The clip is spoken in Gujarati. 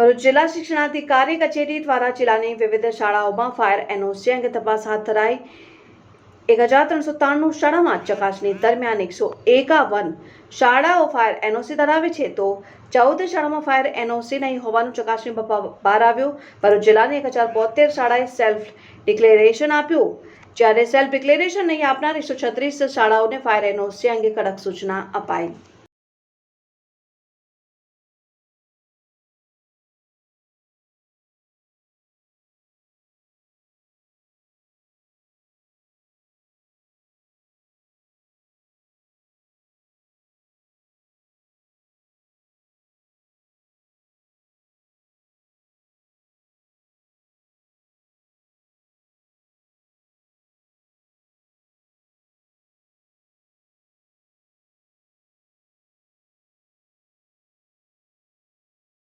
ભરૂચ જિલ્લા શિક્ષણાધિકારી કચેરી દ્વારા જિલ્લાની વિવિધ શાળાઓમાં ફાયર એનઓસી અંગે તપાસ હાથ ધરાઈ એક હજાર ત્રણસો ત્રાણું શાળામાં ચકાસણી દરમિયાન એકસો એકાવન શાળાઓ ફાયર એનઓસી ધરાવે છે તો ચૌદ શાળામાં ફાયર એનઓસી નહીં હોવાનું ચકાસણી બહાર આવ્યું. ભરૂચ જિલ્લાની એક હજાર બોતેર શાળાએ સેલ્ફ ડિક્લેરેશન આપ્યું. જ્યારે સેલ્ફ ડિક્લેરેશન નહીં આપનાર એકસો છત્રીસ શાળાઓને ફાયર એનઓસી અંગે કડક સૂચના અપાઈ.